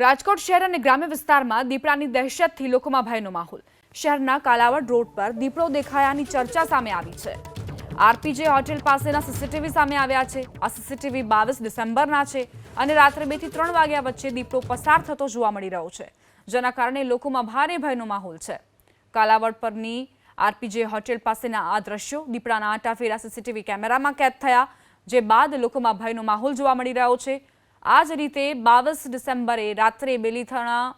રાજકોટ શહેર અને ગ્રામ્ય વિસ્તારમાં દીપડાની દહેશતથી લોકોમાં ભયનો માહોલ. શહેરના કાલાવડ રોડ પર દીપડો દેખાયાની ચર્ચા સામે આવી છે. આરપીજે હોટેલ પાસેના સીસીટીવી સામે આવ્યા છે. આ સીસીટીવી બાવીસ ડિસેમ્બરના છે અને રાત્રે બેથી ત્રણ વાગ્યા વચ્ચે દીપડો પસાર થતો જોવા મળી રહ્યો છે, જેના કારણે લોકોમાં ભારે ભયનો માહોલ છે. કાલાવડ પરની આરપીજે હોટેલ પાસેના આ દ્રશ્યો દીપડાના આટાફેરા સીસીટીવી કેમેરામાં કેદ થયા, જે બાદ લોકોમાં ભયનો માહોલ જોવા મળી રહ્યો છે. આ જ રીતે બાવીસ ડિસેમ્બરે રાત્રે બેલીથાણા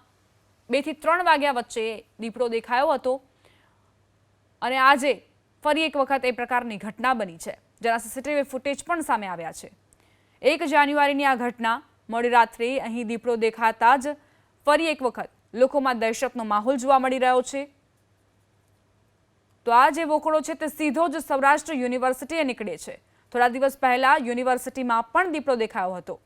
બેથી ત્રણ વાગ્યા વચ્ચે દીપડો દેખાયો હતો. અને આજે ફરી એક વખત એ પ્રકારની ઘટના બની છે. જેના સીસીટીવી ફૂટેજ પણ સામે આવ્યા છે. એક જાન્યુઆરીની આ ઘટના મોડી રાત્રે અહીં દીપડો દેખાતા જ ફરી એક વખત લોકોમાં દહેશતનો માહોલ જોવા મળી રહ્યો છે. તો આ જે વોકળો છે તે સીધો જ સૌરાષ્ટ્ર યુનિવર્સિટીએ નીકળે છે. થોડા દિવસ પહેલા યુનિવર્સિટીમાં પણ દીપડો દેખાયો હતો.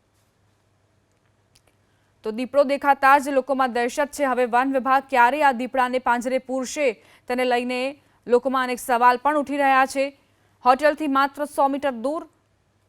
તો દીપડો દેખાતા જ લોકોમાં દહેશત છે. હવે વન વિભાગ ક્યારે આ દીપડાને પાંજરે પૂરશે તેને લઈને લોકોમાં અનેક સવાલ પણ ઉઠી રહ્યા છે. હોટેલથી માત્ર સો મીટર દૂર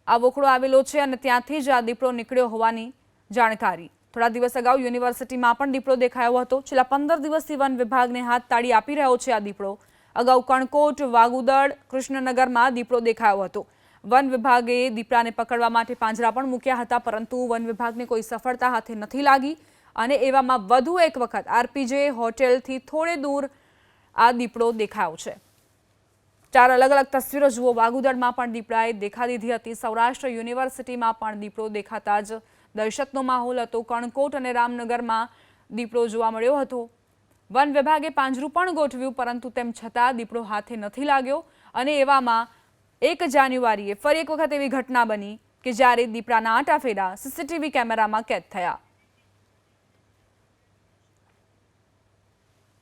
આ વોકળો આવેલો છે અને ત્યાંથી જ આ દીપડો નીકળ્યો હોવાની જાણકારી. થોડા દિવસ અગાઉ યુનિવર્સિટીમાં પણ દીપડો દેખાયો હતો. છેલ્લા પંદર દિવસથી વન વિભાગને હાથ તાળી આપી રહ્યો છે આ દીપડો. અગાઉ કણકોટ વાગુદડ કૃષ્ણનગરમાં દીપડો દેખાયો હતો. વન વિભાગે દીપડાને પકડવા માટે પાંજરા પણ મૂક્યા હતા, પરંતુ વન વિભાગને કોઈ સફળતા હાથે નથી લાગી. અને એવામાં વધુ એક વખત આરપીજે હોટેલથી થોડે દૂર આ દીપડો દેખાયો છે. ચાર અલગ અલગ તસવીરો જુઓ. વાગુદળમાં પણ દીપડાએ દેખા દીધી હતી. સૌરાષ્ટ્ર યુનિવર્સિટીમાં પણ દીપડો દેખાતા જ દહેશતનો માહોલ હતો. કણકોટ અને રામનગરમાં દીપડો જોવા મળ્યો હતો. વન વિભાગે પાંજરું પણ ગોઠવ્યું, પરંતુ તેમ છતાં દીપડો હાથે નથી લાગ્યો. અને એવામાં એક જાન્યુઆરીએ ફરી એક વખત એવી ઘટના બની કે જ્યારે દીપડાના આંટાફેરા સીસીટીવી કેમેરામાં કેદ થયા.